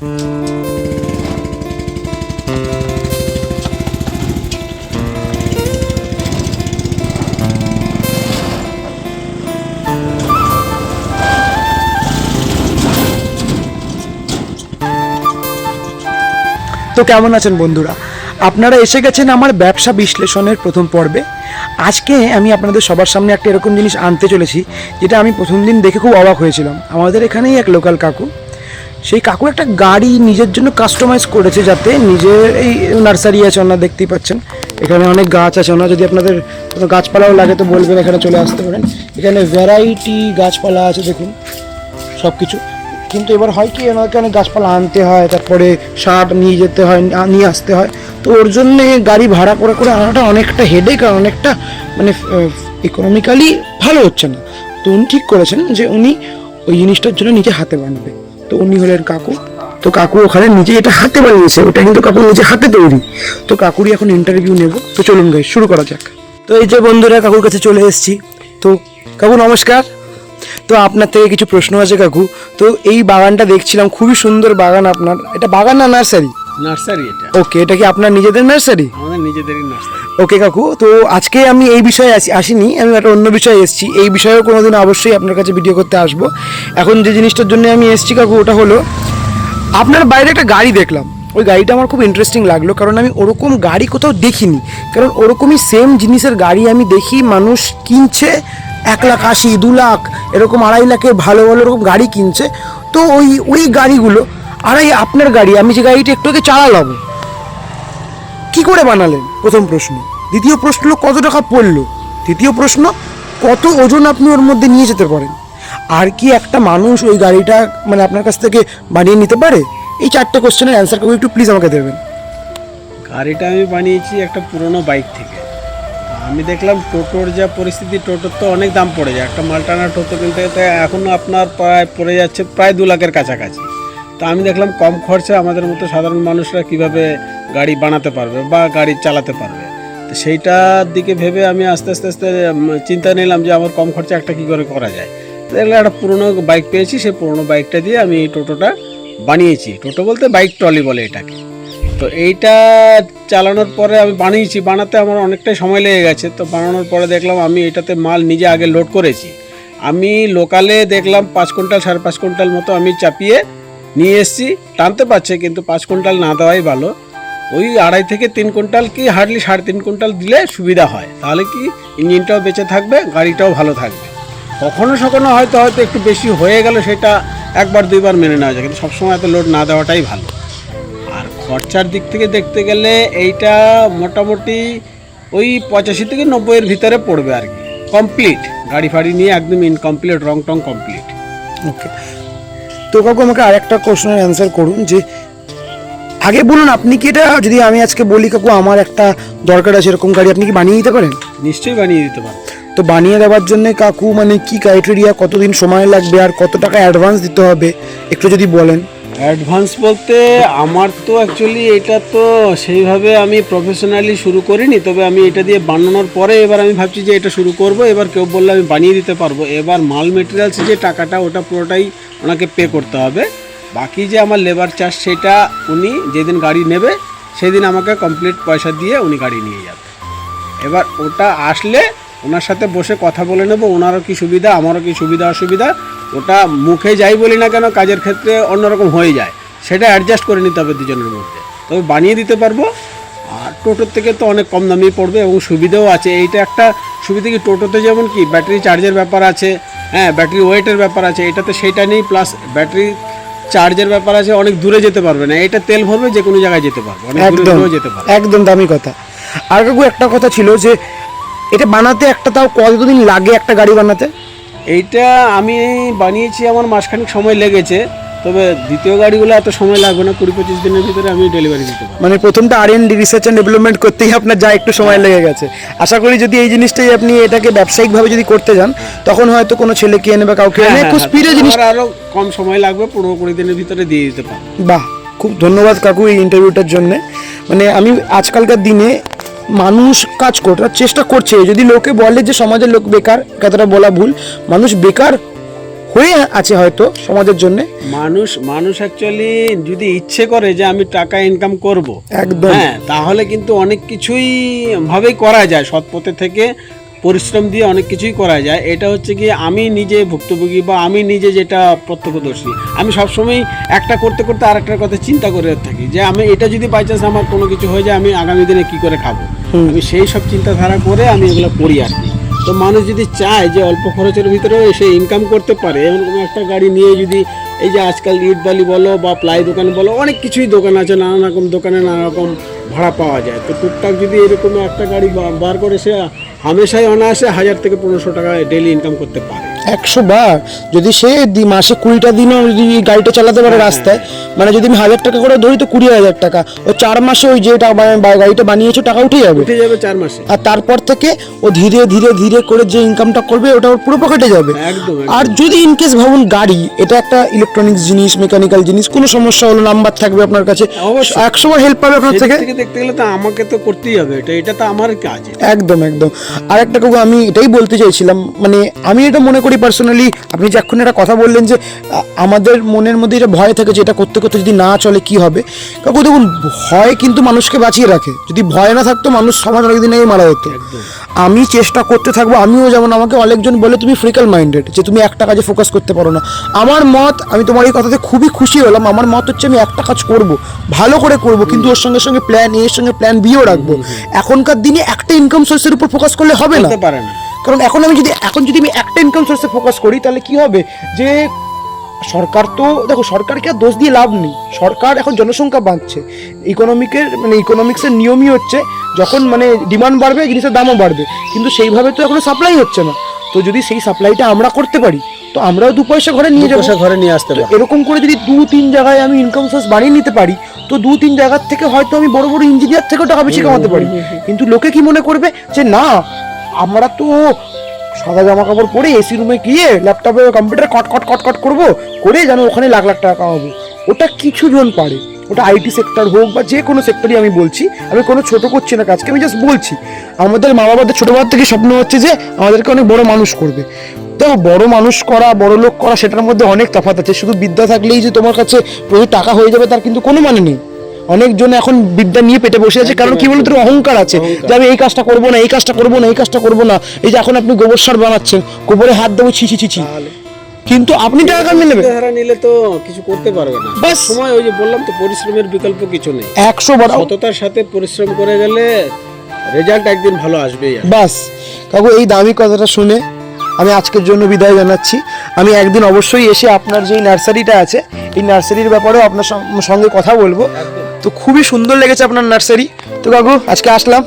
তো কেমন আছেন বন্ধুরা? আপনারা এসে গেছেন আমার ব্যবসা বিশ্লেষণের প্রথম পর্বে। আজকে আমি আপনাদের সবার সামনে একটা এরকম জিনিস আনতে চলেছি, যেটা আমি প্রথম দিন দেখে খুব অবাক হয়েছিলাম। আমাদের এখানেই এক লোকাল কাকু সেই কাকু একটা গাড়ি নিজের জন্য কাস্টমাইজ করেছে যাতে নিজের এই নার্সারি আছে, ওনার দেখতেই পাচ্ছেন। এখানে অনেক গাছ আছে, ওনার যদি আপনাদের গাছপালাও লাগে তো বলবেন, এখানে চলে আসতে পারেন। এখানে ভ্যারাইটি গাছপালা আছে, দেখুন সব কিছু কিন্তু এবার হয় কি, ওনাকে অনেক গাছপালা আনতে হয়, তারপরে সার নিয়ে যেতে হয় নিয়ে আসতে হয়। তো ওর জন্যে গাড়ি ভাড়া করে করে আনাটা অনেকটা হেডেক আর অনেকটা মানে ইকোনমিক্যালি ভালো হচ্ছে না। তো উনি ঠিক করেছেন যে উনি ওই জিনিসটার জন্য নিজে হাতে বানাবে তো উনি হলেন কাকু। তো কাকু ওখানে নিজে এটা হাতে বানিয়েছে, ওটা কিন্তু কাকু নিজে হাতে তৈরি। তো কাকুরই এখন ইন্টারভিউ নেব। তো চলুন গাই শুরু করা যাক। তো এই যে বন্ধুরা, কাকুর কাছে চলে এসেছি। তো কাকু নমস্কার। তো আপনার থেকে কিছু প্রশ্ন আছে কাকু। তো এই বাগানটা দেখছিলাম, খুবই সুন্দর বাগান আপনার। এটা বাগান না নার্সারি? নার্সারি এটা। ওকে এটা কি আপনার নিজেদের নার্সারি? আমাদের নিজেদেরই নার্সারি। ওকে কাকু তো আজকে আমি এই বিষয়ে আসি আসিনি আমি একটা অন্য বিষয়ে এসেছি। এই বিষয়েও কোনোদিন অবশ্যই আপনার কাছে ভিডিও করতে আসব। এখন যে জিনিসটার জন্য আমি এসেছি কাকু ওটা হলো আপনার বাইরে একটা গাড়ি দেখলাম। ওই গাড়িটা আমার খুব ইন্টারেস্টিং লাগল কারণ আমি ওরকম গাড়ি কোথাও দেখিনি। কারণ ওরকমই সেম জিনিসের গাড়ি আমি দেখি মানুষ কিনছে এক লাখ আশি দু লাখ এরকম আড়াই লাখের ভালো ভালো এরকম গাড়ি কিনছে। তো ওই ওই গাড়িগুলো আড়াই আপনার গাড়ি আমি যে গাড়িটা একটু আগে চালালাম কি করে বানালেন? প্রথম প্রশ্ন। দ্বিতীয় প্রশ্ন কত টাকা পড়ল? তৃতীয় প্রশ্ন কত ওজন আপনি ওর মধ্যে নিয়ে যেতে পারেন? আর কি একটা মানুষ ওই গাড়িটা মানে আপনার কাছ থেকে বানিয়ে নিতে পারে? এই চারটে কোশ্চেনের অ্যান্সার করব একটু প্লিজ আমাকে দেবেন। গাড়িটা আমি বানিয়েছি একটা পুরনো বাইক থেকে। আমি দেখলাম টোটোর যা পরিস্থিতি টোটোর তো অনেক দাম পড়ে যায়। একটা মালটানা টোটো কিনতে গেলে এখন আপনার প্রায় পড়ে যাচ্ছে প্রায় দু লাখের কাছাকাছি। তো আমি দেখলাম কম খরচে আমাদের মতো সাধারণ মানুষরা কীভাবে গাড়ি বানাতে পারবে বা গাড়ি চালাতে পারবে। তো সেইটার দিকে ভেবে আমি আস্তে আস্তে আস্তে চিন্তা নিলাম যে আমার কম খরচে একটা কী করে করা যায়। দেখলাম একটা পুরনো বাইক পেয়েছি, সেই পুরনো বাইকটা দিয়ে আমি এই টোটোটা বানিয়েছি। টোটো বলতে বাইক ট্রলি বলে এটাকে। তো এইটা চালানোর পরে আমি বানিয়েছি, বানাতে আমার অনেকটাই সময় লেগে গেছে। তো বানানোর পরে দেখলাম আমি এটাতে মাল নিজে আগে লোড করেছি। আমি লোকালে দেখলাম পাঁচ কুইন্টাল, সাড়ে পাঁচ কুইন্টাল মতো আমি চাপিয়ে নিয়ে এসেছি, টানতে পারছে, কিন্তু পাঁচ কুইন্টাল না দেওয়াই ভালো। ওই আড়াই থেকে তিন কুইন্টাল কি হার্ডলি সাড়ে তিন কুইন্টাল দিলে সুবিধা হয়। তাহলে কি ইঞ্জিনটাও বেঁচে থাকবে, গাড়িটাও ভালো থাকবে। কখনো সখনো হয়তো হয়তো একটু বেশি হয়ে গেল, সেটা একবার, দুইবার মেনে নেওয়া যায়, কিন্তু সবসময় এত লোড না দেওয়াটাই ভালো। আর খরচার দিক থেকে দেখতে গেলে এইটা মোটামুটি ওই পঁচাশি থেকে নব্বইয়ের ভিতরে পড়বে আর কি। কমপ্লিট। গাড়ি ফাড়ি নিয়ে একদম ইনকমপ্লিট রং টং কমপ্লিট ওকে তো কাকু আমাকে আরেকটা কোশ্চেনের অ্যান্সার করুন যে আগে বলুন আপনি কি এটা যদি আমি আজকে বলি কাকু আমার একটা দরকার আছে এরকম গাড়ি আপনি কি বানিয়ে দিতে পারেন? নিশ্চয়ই বানিয়ে দিতে পারেন তো বানিয়ে দেওয়ার জন্য কাকু মানে কি ক্রাইটেরিয়া কতদিন সময় লাগবে আর কত টাকা অ্যাডভান্স দিতে হবে একটু যদি বলেন। অ্যাডভান্স বলতে আমার তো অ্যাকচুয়ালি এটা তো সেইভাবে আমি প্রফেশনালি শুরু করিনি তবে আমি এটা দিয়ে বানানোর পরে এবার আমি ভাবছি যে এটা শুরু করব এবার কেউ বললে আমি বানিয়ে দিতে পারব। এবার মাল মেটেরিয়ালস যে টাকাটা ওটা পুরোটাই ওনাকে পে করতে হবে। বাকি যে আমার লেবার চার্জ সেটা উনি যেদিন গাড়ি নেবে, সেদিন আমাকে কমপ্লিট পয়সা দিয়ে উনি গাড়ি নিয়ে যাবে। এবার ওটা আসলে ওনার সাথে বসে কথা বলে নেব, ওনারও কি সুবিধা, আমারও কি সুবিধা, অসুবিধা, ওটা মুখে যাই বলি না কেন কাজের ক্ষেত্রে অন্যরকম হয়ে যায়। সেটা অ্যাডজাস্ট করে নিতে হবে দুজনের মধ্যে। তবে বানিয়ে দিতে পারব। আর টোটোর থেকে তো অনেক কম দামেই পড়বে এবং সুবিধাও আছে। এইটা একটা সুবিধা কি, টোটোতে যেমন কি ব্যাটারি চার্জের ব্যাপার আছে হ্যাঁ ব্যাটারি ওয়েটের ব্যাপার আছে এটাতে সেটা নেই প্লাস ব্যাটারি চার্জের ব্যাপার আছে অনেক দূরে যেতে পারবে না এটা তেল ভরবে যে কোনো জায়গায় যেতে পারবে অনেক দূরে একদম দূরেও যেতে পারবে। একদম দামি কথা। আর কাকু একটা কথা ছিল যে এটা বানাতে একটা তাও কতদিন লাগে একটা গাড়ি বানাতে? এইটা আমি বানিয়েছি আমার মাসখানেক সময় লেগেছে। তবে দ্বিতীয় গাড়িগুলো এত সময় লাগবে না কুড়ি পঁচিশ দিনের ভিতরে আমি ডেলিভারি দিতে পারব। মানে প্রথমটা আর এন রিসার্চ অ্যান্ড ডেভেলপমেন্ট করতেই আপনার যা একটু সময় লেগে গেছে। আশা করি যদি এই জিনিসটাই আপনি এটাকে ব্যবসায়িকভাবে যদি করতে যান তখন হয়তো কোনো ছেলেকে এনে বা কাউকে এনে খুব স্পিডে জিনিস আমার আরও কম সময় লাগবে পনেরো কুড়ি দিনের ভিতরে দিয়ে দিতে পারব। বাহ খুব ধন্যবাদ কাকু এই ইন্টারভিউটার জন্য। মানে আমি আজকালকার দিনে মানুষ কাজ করার চেষ্টা করছে। যদি লোকে বলে যে সমাজের লোক বেকার কথাটা বলা ভুল মানুষ বেকার হয়ে আছে হয়তো সমাজের জন্য। মানুষ মানুষ অ্যাকচুয়ালি যদি ইচ্ছে করে যে আমি টাকা ইনকাম করব একদম। হ্যাঁ তাহলে কিন্তু অনেক কিছুই ভাবেই করা যায়। সৎ পথে থেকে পরিশ্রম দিয়ে অনেক কিছুই করা যায়। এটা হচ্ছে কি আমি নিজে ভুক্তভোগী বা আমি নিজে যেটা প্রত্যক্ষদর্শী আমি সবসময় একটা করতে করতে আরেকটার কথা চিন্তা করে থাকি যে আমি এটা যদি বাই চান্স আমার কোনো কিছু হয়ে যায় আমি আগামী দিনে কি করে খাব? আমি সেই সব চিন্তাধারা করে আমি এগুলো করি আর কি। তো মানুষ যদি চায় যে অল্প খরচের ভিতরেও সে ইনকাম করতে পারে, এমন কোনো একটা গাড়ি নিয়ে যদি এই যে আজকাল ইট বালি বলো বা প্লাই দোকান বলো, অনেক কিছুই দোকান আছে, নানা রকম দোকানে নানা রকম ভাড়া পাওয়া যায়। তো টুকটাক যদি এরকম একটা গাড়ি বার করে সে হামেশাই অনায়াসে হাজার থেকে পনেরোশো টাকা ডেলি ইনকাম করতে পারে। একশো বার। যদি সে মাসে কুড়িটা দিনও যদি গাড়িটা চালাতে পারে রাস্তায় মানে যদি আমি হাজার টাকা করে ধরি তো কুড়ি হাজার টাকা। ও চার মাসে ওই যে গাড়িটা বানিয়েছে টাকা উঠে যাবে। উঠে যাবে চার মাসে। আর তারপর থেকে ও ধীরে ধীরে ধীরে করে যে ইনকামটা করবে ওটা ওর পুরো পকেটে যাবে। আর যদি ইনকেস ভাবুন গাড়ি এটা একটা ইলেকট্রনিক্স জিনিস মেকানিক্যাল জিনিস কোনো সমস্যা হলো নাম্বার থাকবে আপনার কাছে। একশো বার হেল্প পাবে আপনার থেকে। দেখতে গেলে তো আমাকে তো করতেই হবে এটা এটা তো আমার কাজ। একদম একদম। আর একটা কাকু আমি এটাই বলতে চাইছিলাম মানে আমি এটা মনে করি পার্সোনালি আপনি যে এখন একটা কথা বললেন যে আমাদের মনের মধ্যে এটা ভয় থাকে যে এটা করতে করতে যদি না চলে কি হবে? কাকু দেখুন ভয় কিন্তু মানুষকে বাঁচিয়ে রাখে। যদি ভয় না থাকতো মানুষ সমাজ অনেকদিন আগেই মারা হতো আমি চেষ্টা করতে থাকব আমিও যেমন আমাকে অনেকজন বলে তুমি ফ্রিকাল মাইন্ডেড যে তুমি একটা কাজে ফোকাস করতে পারো না। আমার মত আমি তোমার এই কথাতে খুবই খুশি হলাম। আমার মত হচ্ছে আমি একটা কাজ করব ভালো করে করব কিন্তু ওর সঙ্গে সঙ্গে প্ল্যান এর সঙ্গে প্ল্যান বিও রাখব। এখনকার দিনে একটা ইনকাম সোর্সের উপর ফোকাস করলে হবে না। পারে না। কারণ এখন আমি যদি এখন যদি আমি একটা ইনকাম সোর্সে ফোকাস করি তাহলে কি হবে? যে সরকার তো দেখো সরকারকে আর দোষ দিয়ে লাভ নেই। সরকার এখন জনসংখ্যা বাড়ছে ইকোনমিকের মানে ইকোনমিক্সের নিয়মই হচ্ছে যখন মানে ডিমান্ড বাড়বে জিনিসের দামও বাড়বে। কিন্তু সেইভাবে তো এখনও সাপ্লাই হচ্ছে না। তো যদি সেই সাপ্লাইটা আমরা করতে পারি তো আমরাও দু পয়সা ঘরে নিয়ে যাব। ঘরে নিয়ে আসতে পারে এরকম করে যদি দু তিন জায়গায় আমি ইনকাম সোর্স বানিয়ে নিতে পারি তো দু তিন জায়গার থেকে হয়তো আমি বড় বড় ইঞ্জিনিয়ার থেকেও টাকা বেশি কামাতে পারি। কিন্তু লোকে কি মনে করবে? যে না আমরা তো সাদা জামা কাপড় পরে এসি রুমে গিয়ে ল্যাপটপে কম্পিউটার কট কট কট কট করব, করে যেন ওখানে লাখ লাখ টাকা কামাবো। ওটা কিছু জন পারে। ওটা আইটি সেক্টর হোক বা যে কোনো সেক্টরই আমি বলছি, আমি কোনো ছোট করছি না কাজকে, আমি জাস্ট বলছি। আমাদের মা বাবাদের ছোটবেলা থেকে স্বপ্ন হচ্ছে যে আমাদেরকে অনেক বড় মানুষ করবে। দেখো বড় মানুষ করা, বড় লোক করা, সেটার মধ্যে অনেক তফাৎ আছে। শুধু বিদ্যা থাকলেই যে তোমার কাছে প্রচুর টাকা হয়ে যাবে, তার কিন্তু কোনো মানে নেই। অনেকজন এখন বিদ্যা নিয়ে পেটে বসে আছে কারণ কি বলতো তোর অহংকার আছে যে আমি এই কাজটা করব না এই কাজটা করব না এই কাজটা করব না এই যে এখন আপনি গোবর সার বানাচ্ছেন গোবরে হাত দেবো ছি ছি কিন্তু আপনি টাকা কামিয়ে নেবেন? চিন্তাধারা নিলে তো কিছু করতে পারবে না। বাস। সময় ওই যে বললাম তো পরিশ্রমের বিকল্প কিছু নেই। একশো বার সততার সাথে পরিশ্রম করে গেলে রেজাল্ট একদিন ভালো আসবেই। বাস। কাকু এই দামি কথাটা শুনে আমি আজকের জন্য বিদায় জানাচ্ছি। আমি একদিন অবশ্যই এসে আপনার যে নার্সারিটা আছে এই নার্সারির ব্যাপারেও আপনার সঙ্গে কথা বলব। তো খুবই সুন্দর লেগেছে আপনার নার্সারি। তো কাকু আজকে আসলাম।